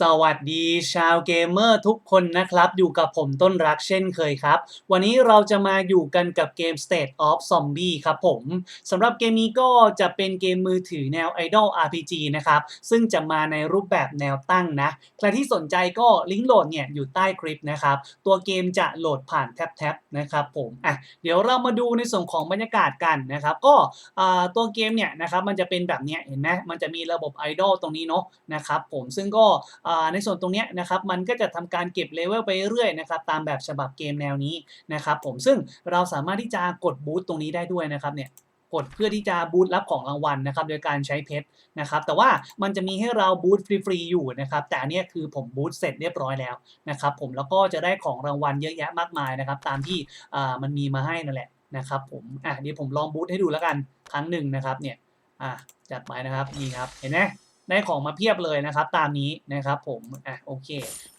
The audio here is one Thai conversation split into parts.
สวัสดีชาวเกมเมอร์ทุกคนนะครับ อยู่กับผมต้นรักเช่นเคยครับ วันนี้เราจะมาอยู่กันกับเกม State of Zombie ครับผมสำหรับเกมนี้ก็จะเป็นเกมมือถือแนว Idol RPG นะครับ ซึ่งจะมาในรูปแบบแนวตั้งนะ ใครที่สนใจก็ลิงก์โหลดเนี่ยอยู่ใต้คลิปนะครับ ตัวเกมจะโหลดผ่านแท็บๆนะครับผมอะเดี๋ยวเรามาดูในส่วนของบรรยากาศกันนะครับ ก็ตัวเกมเนี่ยนะครับมันจะเป็นแบบเนี้ยเห็นไหมมันจะมีระบบไอดอลตรงนี้เนาะนะครับผมซึ่งก็ในส่วนตรงนี้นะครับมันก็จะทำการเก็บเลเวลไปเรื่อยนะครับตามแบบฉบับเกมแนวนี้นะครับผมซึ่งเราสามารถที่จะกดบูตตรงนี้ได้ด้วยนะครับเนี่ยกดเพื่อที่จะบูตรับของรางวัลนะครับ โดยการใช้เพชรนะครับ แต่ว่ามันจะมีให้เราบูตฟรีๆอยู่นะครับ แต่อันเนี้ยคือผมบูตเสร็จเรียบร้อยแล้วนะครับ ผมแล้วก็จะได้ของรางวัลเยอะแยะมากมายนะครับ ตามที่มันมีมาให้นั่นแหละนะครับ ผมอะเดี๋ยวผมลองบูตให้ดูแล้วกันครั้งหนึ่งนะครับ เนี่ยอะจัดไปนะครับนี่ครับเห็นไหม ได้ของมาเพียบเลยนะครับตามนี้นะครับผมอะโอเค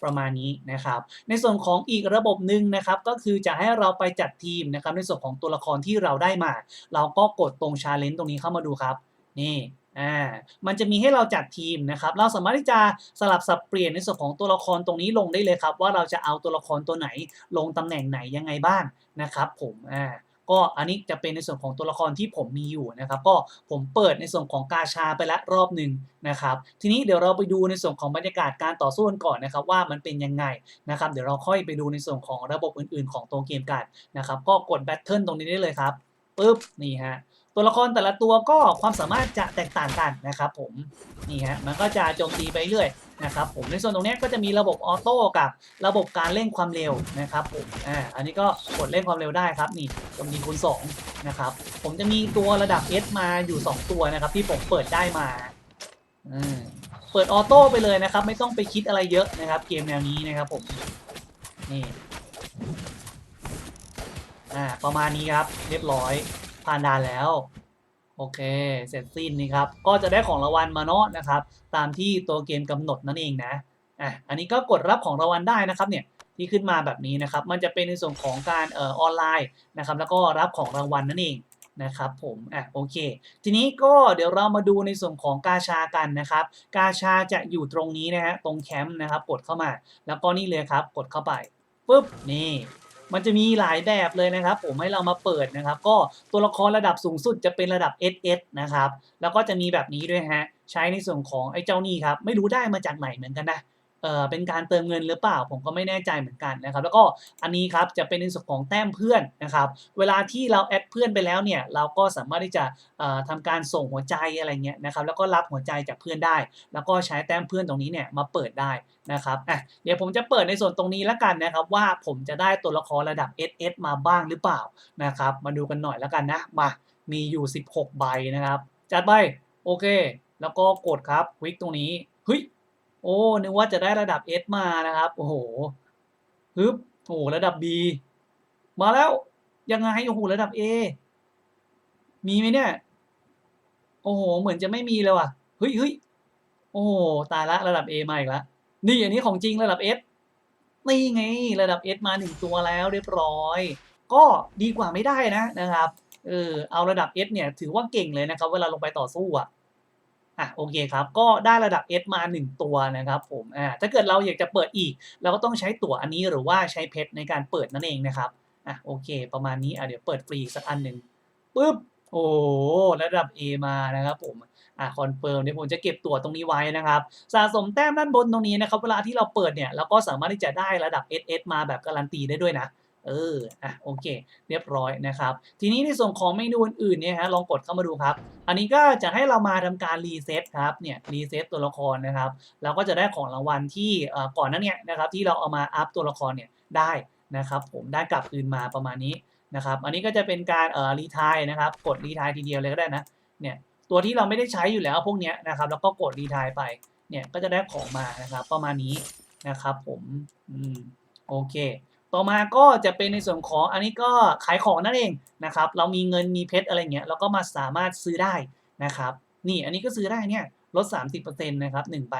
ประมาณนี้นะครับ ในส่วนของอีกระบบหนึ่งนะครับก็คือจะให้เราไปจัดทีมนะครับในส่วนของตัวละครที่เราได้มา เราก็กดตรงชาเลนจ์ตรงนี้เข้ามาดูครับ นี่อ่ามันจะมีให้เราจัดทีมนะครับ เราสามารถที่จะสลับสับเปลี่ยนในส่วนของตัวละครตรงนี้ลงได้เลยครับ ว่าเราจะเอาตัวละครตัวไหนลงตำแหน่งไหนยังไงบ้างนะครับ ผมอ่า ก็อันนี้จะเป็นในส่วนของตัวละครที่ผมมีอยู่นะครับ ก็ผมเปิดในส่วนของกาชาไปแล้วรอบหนึ่งนะครับ ทีนี้เดี๋ยวเราไปดูในส่วนของบรรยากาศการต่อสู้กันก่อนนะครับ ว่ามันเป็นยังไงนะครับ เดี๋ยวเราค่อยไปดูในส่วนของระบบอื่น ๆ ของตัวเกมกันนะครับ ก็กดแบทเทิลตรงนี้ได้เลยครับ ปึ๊บนี่ฮะตัวละครแต่ละตัวก็ความสามารถจะแตกต่างกันนะครับผมนี่ฮะมันก็จะโจมตีไปเรื่อยนะครับผมในส่วนตรงนี้ก็จะมีระบบออโต้กับระบบการเร่งความเร็วนะครับผมอ่าอันนี้ก็กดเร่งความเร็วได้ครับนี่โจมตีคูณ2นะครับผมจะมีตัวระดับ S มาอยู่ 2 ตัวนะครับที่ผมเปิดได้มาอืมเปิดออโต้ไปเลยนะครับ ไม่ต้องไปคิดอะไรเยอะนะครับ เกมแนวนี้นะครับผมนี่ อ่าประมาณนี้ครับ เรียบร้อยผ่านด่านแล้ว โอเค เสร็จสิ้นนี่ครับ ก็จะได้ของรางวัลมาเนาะนะครับ ตามที่ตัวเกมกำหนดนั่นเองนะอะอันนี้ก็กดรับของรางวัลได้นะครับเนี่ยที่ขึ้นมาแบบนี้นะครับ มันจะเป็นในส่วนของการเอ่อออนไลน์นะครับ แล้วก็รับของรางวัลนั่นเองนะครับผมอะโอเค ทีนี้ก็เดี๋ยวเรามาดูในส่วนของกาชากันนะครับ กาชาจะอยู่ตรงนี้นะฮะตรงแคมป์นะครับ กดเข้ามา แล้วก็นี่เลยครับ กดเข้าไปปุ๊บนี่ มันจะมีหลายแบบเลยนะครับ ผมให้เรามาเปิดนะครับ ก็ตัวละครระดับสูงสุดจะเป็นระดับ SS นะครับ แล้วก็จะมีแบบนี้ด้วยฮะ ใช้ในส่วนของไอ้เจ้านี่ครับ ไม่รู้ได้มาจากไหนเหมือนกันนะ เอ่อเป็นการเติมเงินหรือเปล่า ผมก็ไม่แน่ใจเหมือนกันนะครับ แล้วก็อันนี้ครับจะเป็นในส่วนของแต้มเพื่อนนะครับ เวลาที่เราแอดเพื่อนไปแล้วเนี่ยเราก็สามารถที่จะเอ่อทำการส่งหัวใจอะไรเงี้ยนะครับ แล้วก็รับหัวใจจากเพื่อนได้ แล้วก็ใช้แต้มเพื่อนตรงนี้เนี่ยมาเปิดได้นะครับอะเดี๋ยวผมจะเปิดในส่วนตรงนี้แล้วกันนะครับ ว่าผมจะได้ตัวละครระดับ SS มาบ้างหรือเปล่านะครับ มาดูกันหน่อยแล้วกันนะมามีอยู่ 16 ใบนะครับ จัดไปโอเค แล้วก็กดครับคลิกตรงนี้ โอ้ นึกว่าจะได้ระดับ S มานะครับ โอ้โหฮึบโอ้โหระดับ B มาแล้ว ยังไง โอ้โห ระดับ A มีไหมเนี่ย โอ้โห เหมือนจะไม่มีเลยว่ะ เฮ้ยเฮ้ยโอ้โห ตายละระดับ A มาอีกล้วนี่อันนี้ของจริงระดับ S นี่ไง ระดับ S มาหนึ่งตัวแล้วเรียบร้อย ก็ดีกว่าไม่ได้นะนะครับ เออ เอาระดับ S เนี่ย ถือว่าเก่งเลยนะครับ เวลาลงไปต่อสู้อะ อะโอเคครับ ก็ได้ระดับ S มา 1 ตัวนะครับผมอ่าถ้าเกิดเราอยากจะเปิดอีก เราก็ต้องใช้ตั๋วอันนี้หรือว่าใช้เพชรในการเปิดนั่นเองนะครับอะโอเค ประมาณนี้อะเดี๋ยวเปิดฟรีสักอันหนึ่งปึ๊บโอ้ระดับ A มานะครับผมอะคอนเฟิร์มเดี๋ยวผมจะเก็บตั๋วตรงนี้ไว้นะครับ สะสมแต้มด้านบนตรงนี้นะครับ เวลาที่เราเปิดเนี่ยเราก็สามารถที่จะได้ระดับ SS มาแบบการันตีได้ด้วยนะ เอออะโอเค เรียบร้อยนะครับ ทีนี้ในส่วนของเมนูอื่นๆเนี่ยฮะลองกดเข้ามาดูครับ อันนี้ก็จะให้เรามาทำการรีเซ็ตครับเนี่ยรีเซ็ตตัวละครนะครับเราก็จะได้ของรางวัลที่ก่อนนั้นเนี่ยนะครับที่เราเอามาอัพตัวละครเนี่ยได้นะครับ ผมได้กลับคืนมาประมาณนี้นะครับอันนี้ก็จะเป็นการเอ่อรีทายนะครับ กดรีทายทีเดียวเลยก็ได้นะเนี่ยตัวที่เราไม่ได้ใช้อยู่แล้วพวกเนี้ยนะครับแล้วก็กดรีทายไปเนี่ยก็จะได้ของมานะครับประมาณนี้นะครับผมอืมโอเค ต่อมาก็จะเป็นในส่วนของอันนี้ก็ขายของนั่นเองนะครับ เรามีเงินมีเพชรอะไรเงี้ยเราก็มาสามารถซื้อได้นะครับ นี่อันนี้ก็ซื้อได้เนี่ยลด 30%นะครับ1ใบ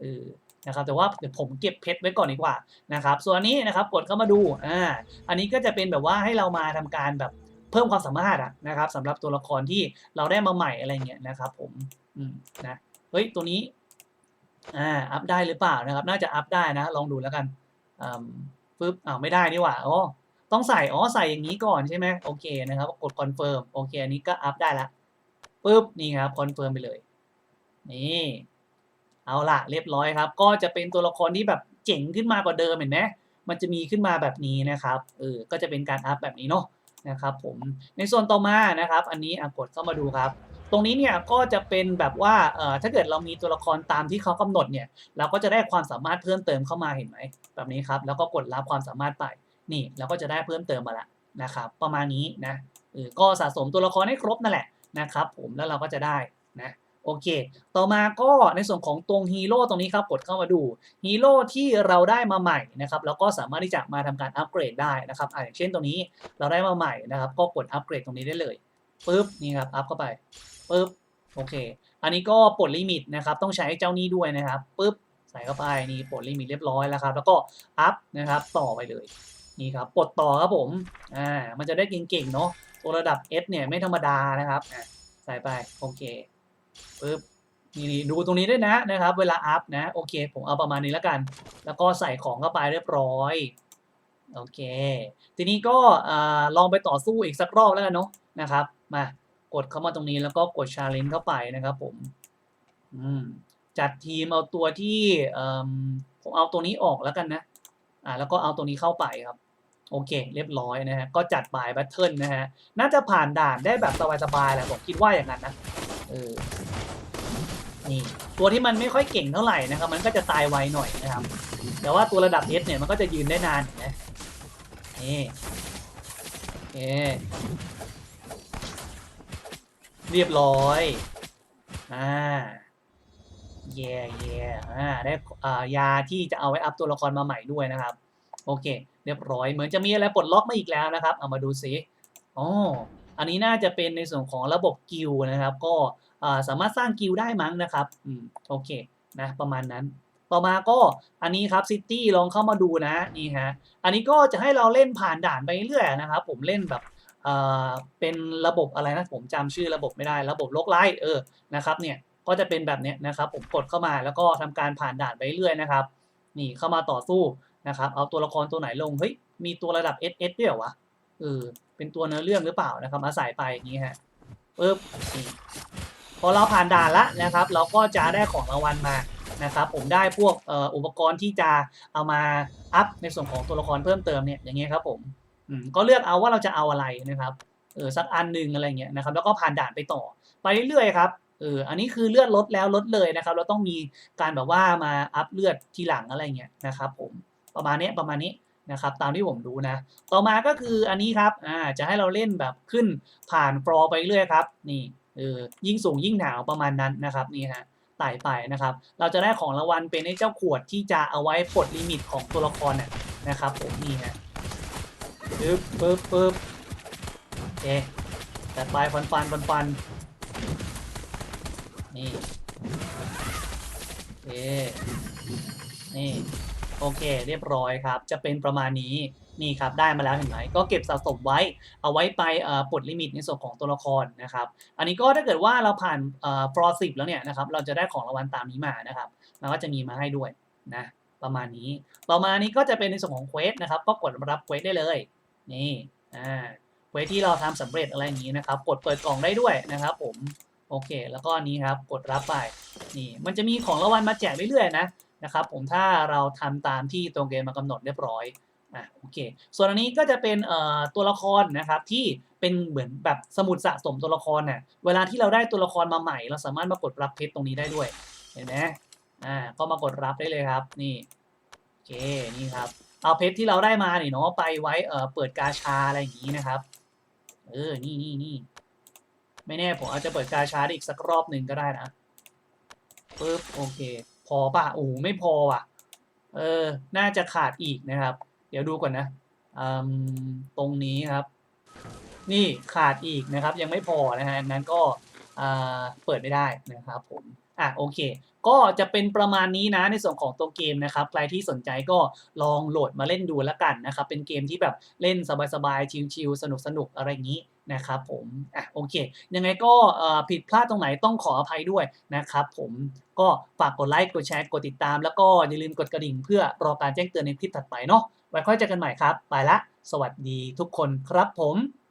เออนะครับแต่ว่าเดี๋ยวผมเก็บเพชรไว้ก่อนดีกว่านะครับ ส่วนนี้นะครับกดเข้ามาดูอ่าอันนี้ก็จะเป็นแบบว่าให้เรามาทำการแบบเพิ่มความสามารถอะนะครับสำหรับตัวละครที่เราได้มาใหม่อะไรเงี้ยนะครับ ผมอืมนะเฮ้ยตัวนี้อ่าอัพได้หรือเปล่านะครับ น่าจะอัพได้นะ ลองดูแล้วกันอืม ปึ๊บอ้าวไม่ได้นี่หว่าอ๋อต้องใส่อ๋อใส่อย่างนี้ก่อนใช่ไหมโอเคนะครับกดคอนเฟิร์มโอเคอันนี้ก็อัพได้ละปึ๊บนี่ครับคอนเฟิร์มไปเลยนี่เอาล่ะเรียบร้อยครับ ก็จะเป็นตัวละครที่แบบเจ๋งขึ้นมากว่าเดิมเห็นไหมมันจะมีขึ้นมาแบบนี้นะครับเออก็จะเป็นการอัพแบบนี้เนาะนะครับผมในส่วนต่อมานะครับ อันนี้อกดเข้ามาดูครับ ตรงนี้เนี่ยก็จะเป็นแบบว่าเอ่อถ้าเกิดเรามีตัวละครตามที่เขากำหนดเนี่ยเราก็จะได้ความสามารถเพิ่มเติมเข้ามาเห็นไหมแบบนี้ครับแล้วก็กดรับความสามารถไปนี่เราก็จะได้เพิ่มเติมมาละนะครับประมาณนี้นะเออก็สะสมตัวละครให้ครบนั่นแหละนะครับผมแล้วเราก็จะได้นะโอเค ต่อมาก็ในส่วนของตรงฮีโร่ตรงนี้ครับกดเข้ามาดูฮีโร่ที่เราได้มาใหม่นะครับแล้วก็สามารถที่จะมาทำการอัปเกรดได้นะครับอ่าอย่างเช่นตรงนี้เราได้มาใหม่นะครับ ก็กดอัปเกรดตรงนี้ได้เลยปุ๊บนี่ครับอัพเข้าไป ปุ๊บโอเค อันนี้ก็ปลดลิมิตนะครับ ต้องใช้เจ้านี้ด้วยนะครับปุ๊บใส่เข้าไปนี่ปลดลิมิตเรียบร้อยแล้วครับ แล้วก็อัพนะครับต่อไปเลยนี่ครับปลดต่อครับผมอ่ามันจะได้เก่งๆเนาะตัวระดับ S เนี่ยไม่ธรรมดานะครับใส่ไปโอเคปึ๊บนี่ดูตรงนี้ด้วยนะนะครับ เวลาอัพนะโอเค ผมเอาประมาณนี้แล้วกัน แล้วก็ใส่ของเข้าไปเรียบร้อยโอเค ทีนี้ก็อลองไปต่อสู้อีกสักรอบแล้วกันเนาะนะครับ มา กดเข้ามาตรงนี้แล้วก็กดชาเลนจ์เข้าไปนะครับผมอืมจัดทีมเอาตัวที่ผมเอาตัวนี้ออกแล้วกันนะอ่าแล้วก็เอาตัวนี้เข้าไปครับ โอเค เรียบร้อยนะฮะก็จัดบายแบทเทิลนะฮะน่าจะผ่านด่านได้แบบสบายๆแหละผมคิดว่าอย่างนั้นนะเออนี่ตัวที่มันไม่ค่อยเก่งเท่าไหร่นะครับ มันก็จะตายไวหน่อยนะครับ แต่ว่าตัวระดับ S เนี่ยมันก็จะยืนได้นานนไหมนี่โอ เรียบร้อย อ่าเย่เย่อ่าได้อ่ายาที่จะเอาไว้อัพตัวละครมาใหม่ด้วยนะครับ โอเค เรียบร้อย เหมือนจะมีอะไรปลดล็อกมาอีกแล้วนะครับ เอามาดูซิอ๋ออันนี้น่าจะเป็นในส่วนของระบบกิลนะครับ ก็อ่าสามารถสร้างกิลได้มั้งนะครับ อืม โอเค นะ ประมาณนั้น ต่อมาก็อันนี้ครับซิตี้ลองเข้ามาดูนะ นี่ฮะ อันนี้ก็จะให้เราเล่นผ่านด่านไปเรื่อยนะครับ ผมเล่นแบบ เอ่อเป็นระบบอะไรนะผมจำชื่อระบบไม่ได้ ระบบโลกไลท์เออนะครับเนี่ยก็จะเป็นแบบเนี้ยนะครับ ผมกดเข้ามาแล้วก็ทำการผ่านด่านไปเรื่อยนะครับ นี่เข้ามาต่อสู้นะครับ เอาตัวละครตัวไหนลงเฮ้ยมีตัวระดับ SS ด้วยเหรอวะเออเป็นตัวเนื้อเรื่องหรือเปล่านะครับมาใส่ไปอย่างนี้ฮะปึ๊บนี่พอเราผ่านด่านละนะครับ เราก็จะได้ของรางวัลมานะครับ ผมได้พวกอ,อ,อุปกรณ์ที่จะเอามาอัพในส่วนของตัวละครเพิ่มเติมเนี่ยอย่างเงี้ยครับผม ก็เลือกเอาว่าเราจะเอาอะไรนะครับเออสักอันหนึ่งอะไรเงี้ยนะครับแล้วก็ผ่านด่านไปต่อ ไปเรื่อยๆครับเอออันนี้คือเลือดลดแล้วลดเลยนะครับ เราต้องมีการแบบว่ามาอัพเลือดทีหลังอะไรเงี้ยนะครับผมประมาณนี้ประมาณนี้นะครับตามที่ผมดูนะ ต่อมาก็คืออันนี้ครับอ่าจะให้เราเล่นแบบขึ้นผ่านฟลอไปเรื่อยครับนี่เออยิ่งสูงยิ่งหนาวประมาณนั้นนะครับนี่ฮะไต่ไปนะครับ เราจะได้ของรางวัลเป็นไอ้เจ้าขวดที่จะเอาไว้ปลดลิมิตของตัวละครเนี่ยนะครับผมนี่ฮะ ปึ๊บปึ๊บปึ๊บโอเคจัดไปฟันฟันฟันฟันนี่โอเคนี่โอเค เรียบร้อยครับ จะเป็นประมาณนี้นี่ครับได้มาแล้วเห็นไหมก็เก็บสะสมไว้เอาไว้ไปปลดลิมิตในส่วนของตัวละครนะครับ อันนี้ก็ถ้าเกิดว่าเราผ่านฟลอสิบแล้วเนี่ยนะครับ เราจะได้ของรางวัลตามนี้มานะครับมันก็จะมีมาให้ด้วยนะประมาณนี้ ต่อมานี้ก็จะเป็นในส่วนของเควสนะครับ ก็กดรับเควสได้เลย นี่อ่าเวที่เราทำสำเร็จอะไรอย่างนี้นะครับ กดเปิดกล่องได้ด้วยนะครับผมโอเค แล้วก็นี้ครับกดรับไปนี่มันจะมีของรางวัลมาแจกเรื่อยๆนะนะครับผมถ้าเราทำตามที่ตัวเกมมากำหนดเรียบร้อยอะโอเค ส่วนอันนี้ก็จะเป็นเอ่อตัวละครนะครับที่เป็นเหมือนแบบสมุดสะสมตัวละครน่ะเวลาที่เราได้ตัวละครมาใหม่ เราสามารถมากดรับเพชรตรงนี้ได้ด้วยเห็นไหมอ่าก็มากดรับได้เลยครับนี่โอเคนี่ครับ เอาเพชรที่เราได้มาเนี่ยเนาะไปไว้เอ่อเปิดกาชาอะไรอย่างนี้นะครับ เออ นี่นี่นี่ไม่แน่ผมอาจจะเปิดกาชาได้อีกสักรอบหนึ่งก็ได้นะปึ๊บโอเค พอป่ะโอ้ไม่พอว่ะ เออ น่าจะขาดอีกนะครับ เดี๋ยวดูก่อนนะอืมตรงนี้ครับ นี่ขาดอีกนะครับ ยังไม่พอนะฮะนั้นก็อ่าเปิดไม่ได้นะครับผมอะโอเค ก็จะเป็นประมาณนี้นะในส่วนของตัวเกมนะครับ ใครที่สนใจก็ลองโหลดมาเล่นดูแล้วกันนะครับ เป็นเกมที่แบบเล่นสบายๆ ชิลๆ สนุกๆ อะไรอย่างนี้นะครับผมอะโอเค ยังไงก็ผิดพลาดตรงไหนต้องขออภัยด้วยนะครับผมก็ฝากกดไลค์กดแชร์กดติดตาม แล้วก็อย่าลืมกดกระดิ่งเพื่อรอการแจ้งเตือนในคลิปถัดไปเนาะไว้ค่อยเจอกันใหม่ครับ ไปละ สวัสดีทุกคนครับผม